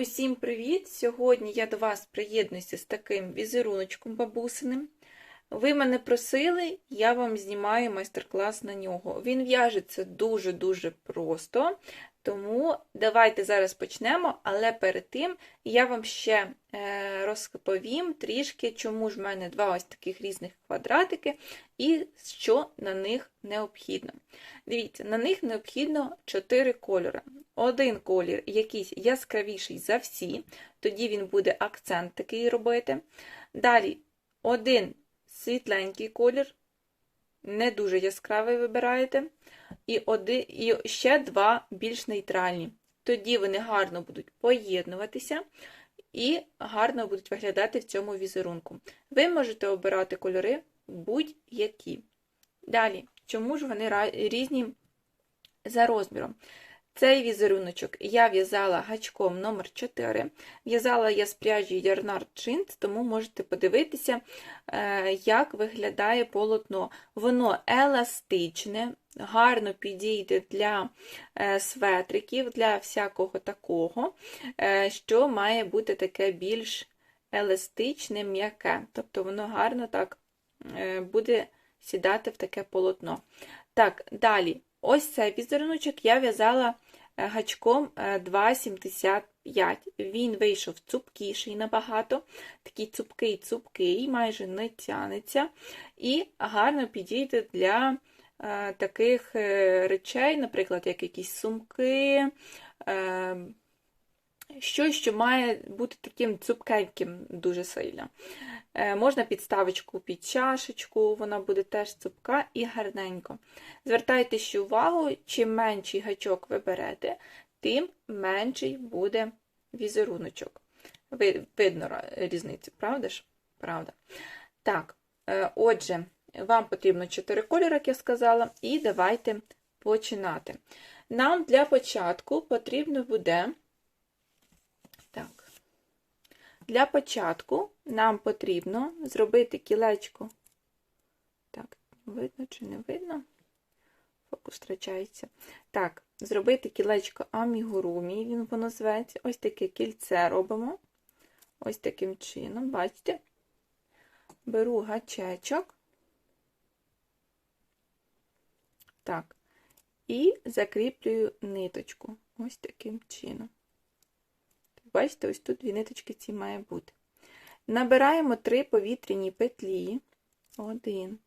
Усім привіт! Сьогодні я до вас приєднуюся з таким візеруночком бабусиним. Ви мене просили, я вам знімаю майстер-клас на нього. Він в'яжеться дуже-дуже просто, тому давайте зараз почнемо, але перед тим я вам ще е, розповім трішки, чому ж в мене два ось таких різних квадратики і що на них необхідно. Дивіться, на них необхідно 4 кольори. Один колір якийсь яскравіший за всі, тоді він буде акцент такий робити. Далі один світленький колір, не дуже яскравий вибираєте. І, один, і ще два більш нейтральні. Тоді вони гарно будуть поєднуватися і гарно будуть виглядати в цьому візерунку. Ви можете обирати кольори будь-які. Далі, чому ж вони різні за розміром? Цей візеруночок я в'язала гачком номер 4 В'язала я з пряжі Ярнард Jeans, тому можете подивитися, як виглядає полотно. Воно еластичне, гарно підійде для светриків, для всякого такого, що має бути таке більш еластичне, м'яке. Тобто воно гарно так буде сідати в таке полотно. Так, далі. Ось цей візеруночок я в'язала гачком 2,75. Він вийшов цупкіший набагато, такий цупкий-цупкий, майже не тянеться, і гарно підійде для таких речей, наприклад, як якісь сумки, щось, що має бути таким цупкеньким дуже сильно. Можна підставочку під чашечку, вона буде теж цупка і гарненько. Звертайте увагу, чим менший гачок ви берете, тим менший буде візеруночок. Видно різницю, правда ж? Правда. Так, отже, вам потрібно 4 кольори, як я сказала, і давайте починати. Нам для початку потрібно буде. Так, для початку нам потрібно зробити кілечко. Так, видно чи не видно? Фокус втрачається. Так, зробити кілечко амігурумі, він воно зветься. Ось таке кільце робимо. Ось таким чином, бачите? Беру гачечок. Так, і закріплюю ниточку. Ось таким чином. Бачите, ось тут дві ниточки ці має бути. Набираємо три повітряні петлі. Один,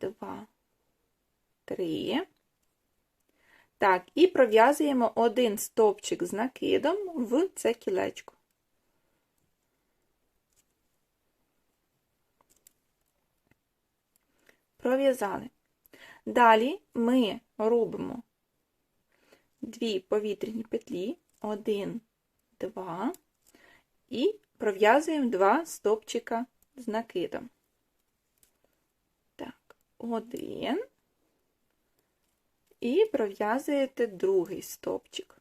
два, три. Так, і пров'язуємо один стовпчик з накидом в це кілечко. Пров'язали. Далі ми робимо дві повітряні петлі, один, два, і пров'язуємо два стовпчика з накидом. Так, один. І пров'язуєте другий стовпчик.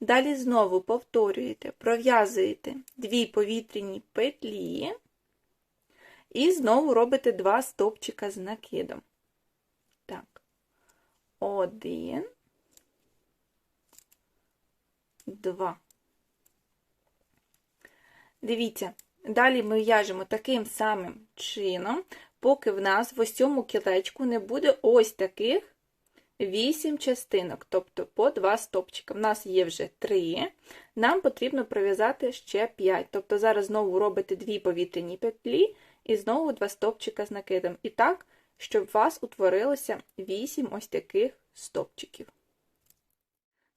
Далі знову повторюєте, пров'язуєте дві повітряні петлі і знову робите два стовпчика з накидом. Так, один, два. Дивіться, далі ми в'яжемо таким самим чином, поки в нас в ось цьому кілечку не буде ось таких 8 частинок, тобто по 2 стопчика. В нас є вже 3, нам потрібно пров'язати ще 5. Тобто зараз знову робите 2 повітряні петлі і знову 2 стопчика з накидом. І так, щоб у вас утворилося 8 ось таких стопчиків.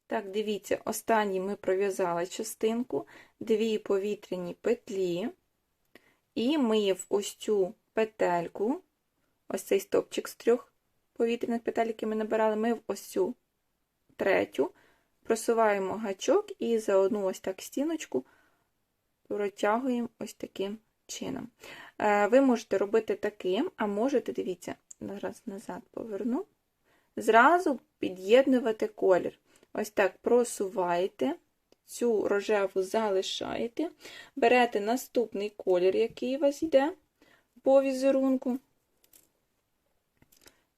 Так, дивіться, останній ми пров'язали частинку, дві повітряні петлі, і ми в ось цю петельку, ось цей стопчик з трьох повітряних петель, які ми набирали, ми в ось цю третю просуваємо гачок і за одну ось так стіночку протягуємо ось таким чином. Ви можете робити таким, а можете, дивіться, зараз назад поверну, зразу під'єднувати колір. Ось так просуваєте, цю рожеву залишаєте, берете наступний колір, який у вас йде по візерунку,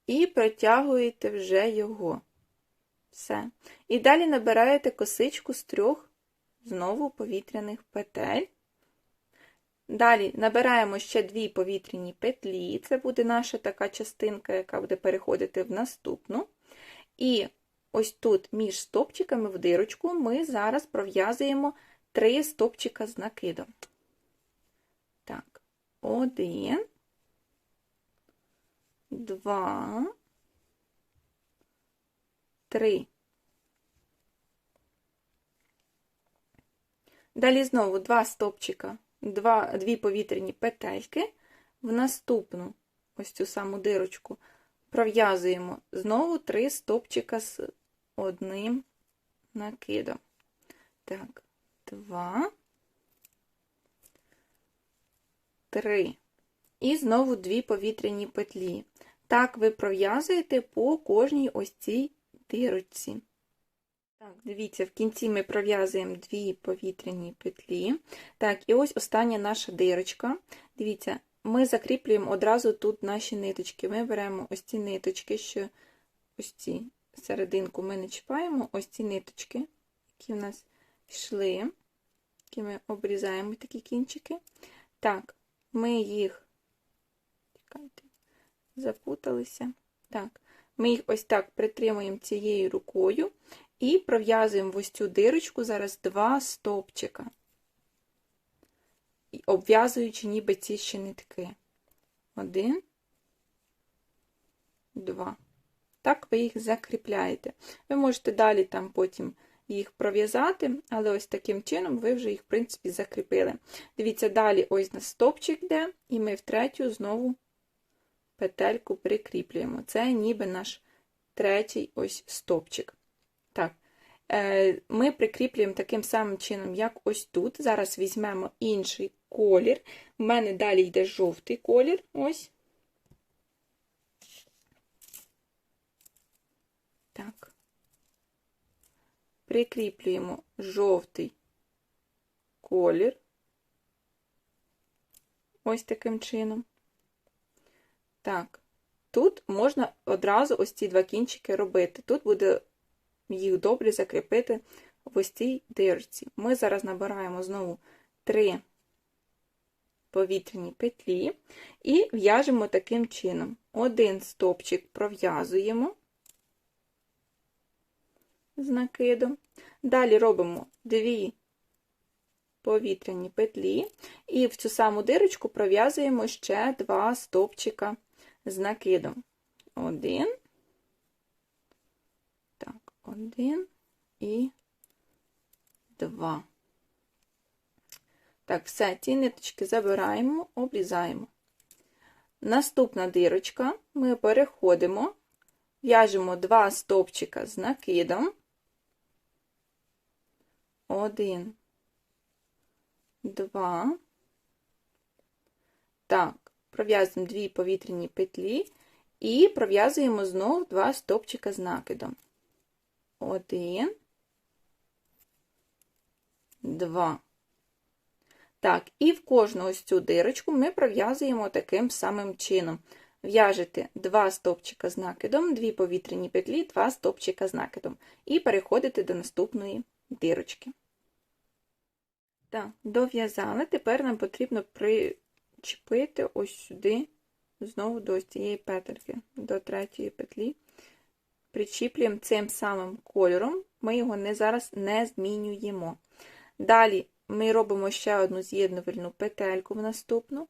і протягуєте вже його. Все. І далі набираєте косичку з трьох знову повітряних петель. Далі набираємо ще дві повітряні петлі. Це буде наша така частинка, яка буде переходити в наступну. І ось тут між стопчиками в дирочку ми зараз пров'язуємо три стопчика з накидом. Так, один, два, три. Далі знову два стопчика, два, дві повітряні петельки. В наступну ось цю саму дирочку пров'язуємо знову три стопчика з одним накидом. Так, два, три. І знову дві повітряні петлі. Так ви пров'язуєте по кожній ось цій дирочці. Так, дивіться, в кінці ми пров'язуємо дві повітряні петлі. Так, і ось остання наша дирочка. Дивіться, ми закріплюємо одразу тут наші ниточки. Ми беремо ось ці ниточки, що ось ці серединку ми не чіпаємо, ось ці ниточки, які в нас йшли, які ми обрізаємо такі кінчики. Так, ми їх, чекайте, запуталися. Так, ми їх ось так притримуємо цією рукою і пров'язуємо в ось цю дирочку зараз два стовпчика, обв'язуючи ніби ці ще нитки. Один, два. Так ви їх закріпляєте. Ви можете далі там потім їх пров'язати, але ось таким чином ви вже їх, в принципі, закріпили. Дивіться, далі ось на стовпчик йде, і ми в третю знову петельку прикріплюємо. Це ніби наш третій ось стовпчик. Так, е, ми прикріплюємо таким самим чином, як ось тут. Зараз візьмемо інший колір. У мене далі йде жовтий колір. Ось. Так. Прикріплюємо жовтий колір. Ось таким чином. Так, тут можна одразу ось ці два кінчики робити. Тут буде їх добре закріпити в ось цій дирці. Ми зараз набираємо знову три повітряні петлі і в'яжемо таким чином. Один стопчик пров'язуємо з накидом. Далі робимо дві повітряні петлі, і в цю саму дирочку пров'язуємо ще два стопчика з накидом. Один, так, один і два. Так, все, ці ниточки забираємо, обрізаємо. Наступна дирочка, ми переходимо, в'яжемо два стовпчика з накидом. Один, два. Так, пров'язуємо дві повітряні петлі і пров'язуємо знову два стовпчика з накидом. Один, два. Так, і в кожну ось цю дирочку ми пров'язуємо таким самим чином. В'яжете два стовпчика з накидом, дві повітряні петлі, два стовпчика з накидом. І переходите до наступної дирочки. Так, дов'язали. Тепер нам потрібно причепити ось сюди, знову до ось цієї петельки, до третьої петлі. Причіплюємо цим самим кольором, ми його не, зараз не змінюємо. Далі ми робимо ще одну з'єднувальну петельку в наступну,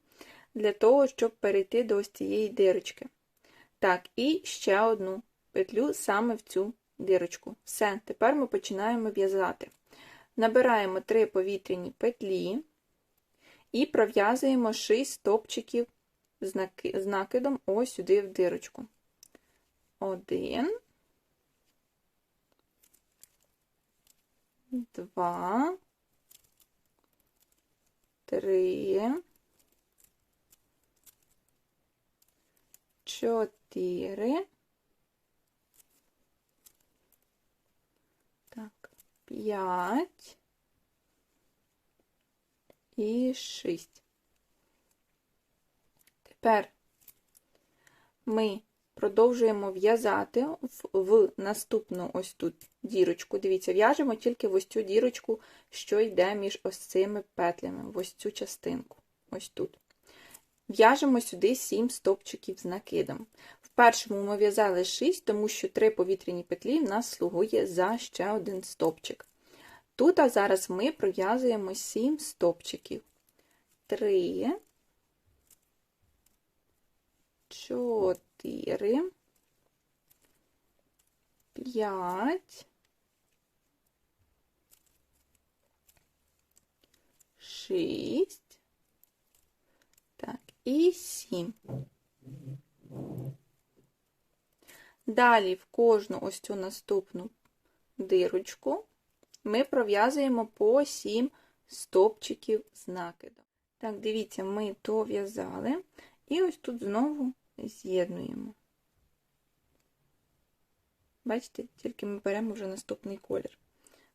для того, щоб перейти до ось цієї дирочки. Так, і ще одну петлю саме в цю дирочку. Все, тепер ми починаємо в'язати. Набираємо 3 повітряні петлі і пров'язуємо 6 стопчиків з накидом ось сюди в дирочку. Один, два, три, чотири, так, п'ять і шість. Тепер ми продовжуємо в'язати в, в наступну ось тут дірочку. Дивіться, в'яжемо тільки в ось цю дірочку, що йде між ось цими петлями, в ось цю частинку. Ось тут. В'яжемо сюди 7 стопчиків з накидом. Першому ми в'язали 6, тому що 3 повітряні петлі в нас слугує за ще один стопчик. Тут а зараз ми пров'язуємо 7 стопчиків. 3, 4, 5, 6, так, і 7. Далі в кожну ось цю наступну дирочку ми пров'язуємо по 7 стопчиків з накидом. Так, дивіться, ми дов'язали, і ось тут знову з'єднуємо. Бачите, тільки ми беремо вже наступний колір.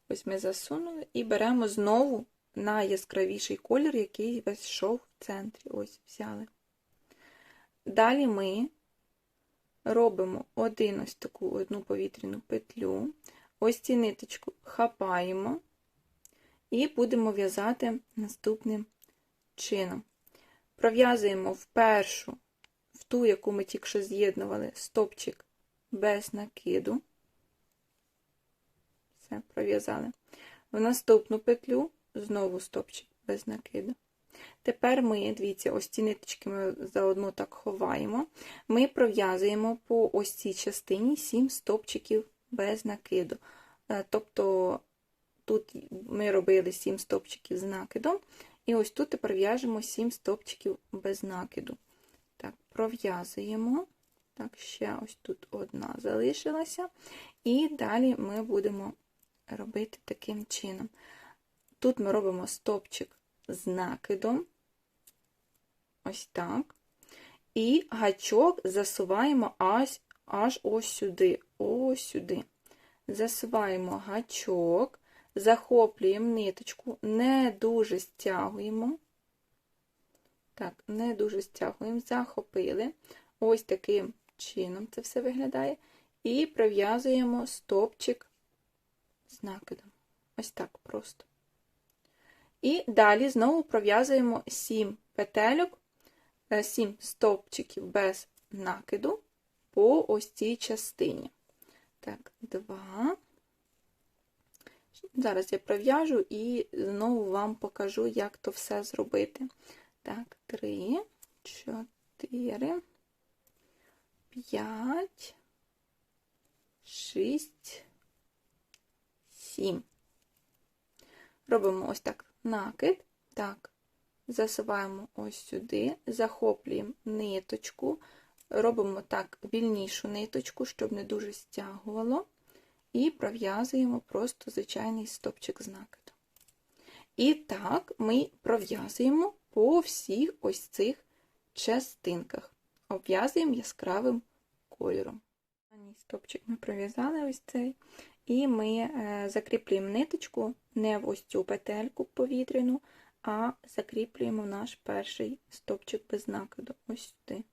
Ось ми засунули і беремо знову найяскравіший колір, який весь йшов в центрі. Ось взяли. Далі ми робимо один ось таку одну повітряну петлю, ось цю ниточку хапаємо і будемо в'язати наступним чином. Пров'язуємо в першу, в ту, яку ми тільки що з'єднували, стопчик без накиду. Все, пров'язали. В наступну петлю знову стопчик без накиду. Тепер ми, дивіться, ось ці ниточки ми заодно так ховаємо. Ми пров'язуємо по ось цій частині 7 стопчиків без накиду. Тобто тут ми робили 7 стопчиків з накидом, і ось тут тепер в'яжемо 7 стопчиків без накиду. Так, пров'язуємо. Так, ще ось тут одна залишилася. І далі ми будемо робити таким чином. Тут ми робимо стопчик з накидом, ось так. І гачок засуваємо аж, аж ось сюди, ось сюди. Засуваємо гачок, захоплюємо ниточку, не дуже стягуємо. Так, не дуже стягуємо, захопили. Ось таким чином це все виглядає. І пров'язуємо стопчик з накидом. Ось так просто. І далі знову пров'язуємо 7 петельок, 7 стовпчиків без накиду по ось цій частині. Так, 2. Зараз я пров'яжу і знову вам покажу, як то все зробити. Так, 3, 4, 5, 6, 7. Робимо ось так накид, так, засуваємо ось сюди, захоплюємо ниточку, робимо так вільнішу ниточку, щоб не дуже стягувало, і пров'язуємо просто звичайний стопчик з накиду. І так ми пров'язуємо по всіх ось цих частинках, обв'язуємо яскравим кольором. Стопчик ми пров'язали ось цей. І ми е, закріплюємо ниточку не в ось цю петельку повітряну, а закріплюємо наш перший стопчик без накиду. Ось сюди.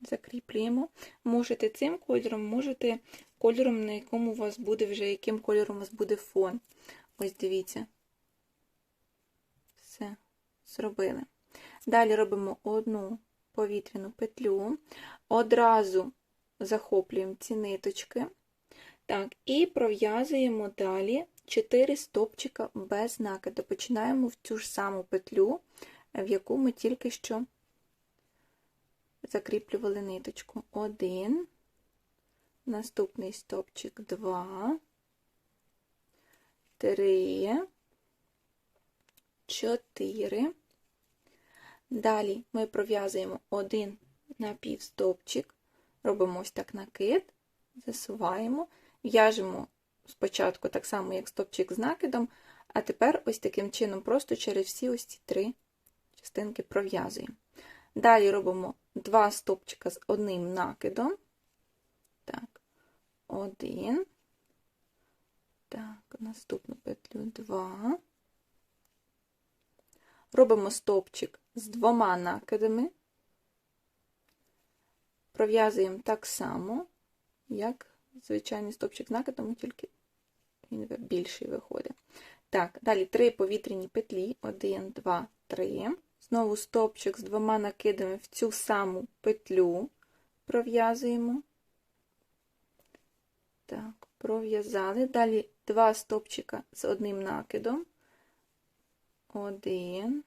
Закріплюємо. Можете цим кольором, можете кольором, на якому у вас буде вже, яким кольором у вас буде фон. Ось дивіться. Все, зробили. Далі робимо одну повітряну петлю. Одразу захоплюємо ці ниточки. Так, І пров'язуємо далі 4 стопчика без накиду. Починаємо в цю ж саму петлю, в яку ми тільки що закріплювали ниточку. Один, наступний стопчик, два, три, чотири. Далі ми пров'язуємо один напівстопчик, робимо ось так накид, засуваємо, в'яжемо спочатку так само, як стопчик з накидом, а тепер ось таким чином просто через всі ось ці три частинки пров'язуємо. Далі робимо два стопчика з одним накидом. Так, один. Так, наступну петлю два. Робимо стопчик з двома накидами. пров'язуємо так само, як звичайний стопчик накидом, тільки він більший виходить. Так, далі три повітряні петлі. 1, 2, 3. Знову стопчик з двома накидами в цю саму петлю пров'язуємо. Так, пров'язали. Далі два стопчика з одним накидом. Один.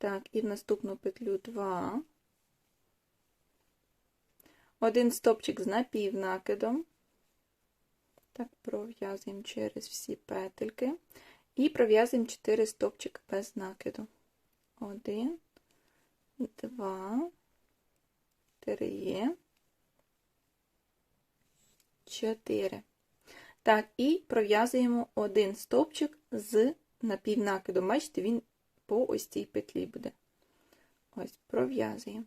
Так, і в наступну петлю два. Один стопчик з напівнакидом. Так, пров'язуємо через всі петельки. І пров'язуємо 4 стопчики без накиду. 1, 2, 3, 4. Так, і пров'язуємо один стопчик з напівнакидом. Бачите, він по ось цій петлі буде. Ось, пров'язуємо.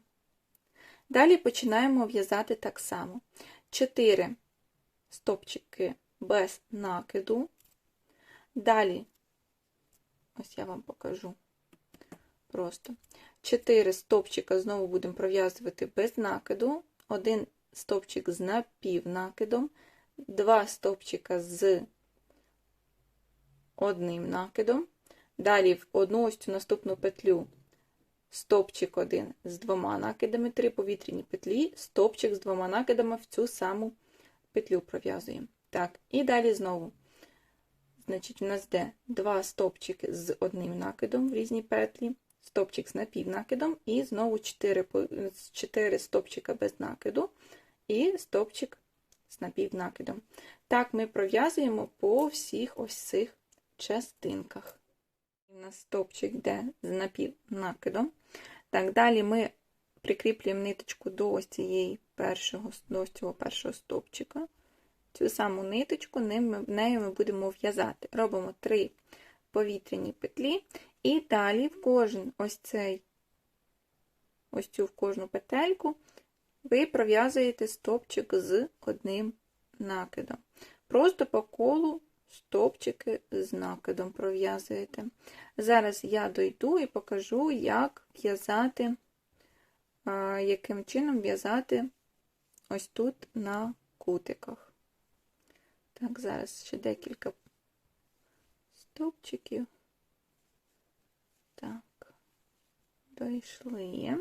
Далі починаємо в'язати так само. 4 стопчики без накиду. Далі, ось я вам покажу просто. 4 стопчика знову будемо пров'язувати без накиду, один стопчик з напівнакидом, 2 стопчика з одним накидом. Далі в одну ось цю наступну петлю стопчик один з двома накидами, 3 повітряні петлі, стопчик з двома накидами в цю саму петлю пров'язуємо. Так, і далі знову. Значить, у нас йде два стопчики з одним накидом в різні петлі, стопчик з напівнакидом, і знову 4, 4 стопчика без накиду, і стопчик з напівнакидом. Так, ми пров'язуємо по всіх ось цих частинках. У нас стопчик йде з напівнакидом. Так, далі ми прикріплюємо ниточку до ось цієї першого, до ось цього першого стовпчика. Цю саму ниточку нею ми будемо в'язати. Робимо три повітряні петлі, і далі в кожен ось цей, ось цю в кожну петельку ви пров'язуєте стовпчик з одним накидом. Просто по колу стовпчики з накидом пров'язуєте. Зараз я дойду і покажу, як в'язати яким чином в'язати ось тут на кутиках. Так, зараз ще декілька стовпчиків. Так, дійшли.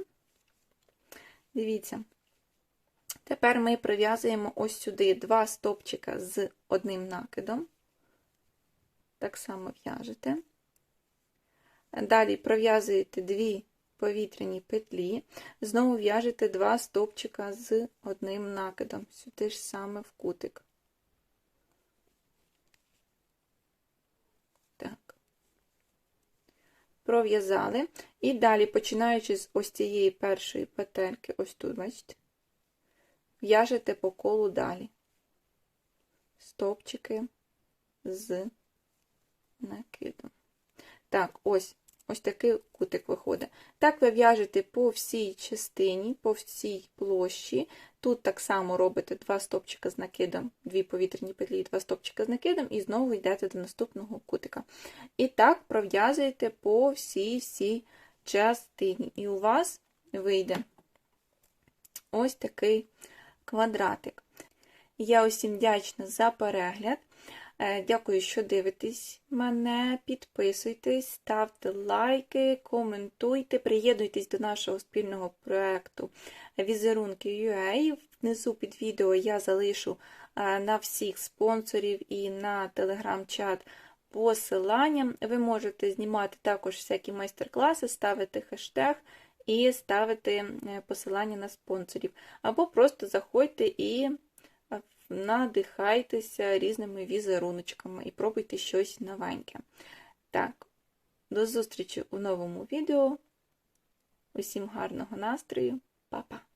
Дивіться, тепер ми прив'язуємо ось сюди два стовпчика з одним накидом. Так само в'яжете. Далі пров'язуєте дві повітряні петлі, знову в'яжете два стовпчика з одним накидом, сюди ж саме в кутик. Так. Пров'язали. І далі, починаючи з ось цієї першої петельки, ось тут, бачите, в'яжете по колу далі. Стовпчики з накидом. Так, ось Ось такий кутик виходить. Так ви в'яжете по всій частині, по всій площі. Тут так само робите два стопчика з накидом, дві повітряні петлі, два стопчика з накидом, і знову йдете до наступного кутика. І так пров'язуєте по всій всій частині. І у вас вийде ось такий квадратик. Я усім вдячна за перегляд. Е, дякую, що дивитесь мене. Підписуйтесь, ставте лайки, коментуйте, приєднуйтесь до нашого спільного проєкту Візерунки UA. Внизу під відео я залишу е, на всіх спонсорів і на телеграм-чат посилання. Ви можете знімати також всякі майстер-класи, ставити хештег. І ставити е, посилання на спонсорів. Або просто заходьте і надихайтеся різними візеруночками і пробуйте щось новеньке. Так, до зустрічі у новому відео. Усім гарного настрою, Па-па!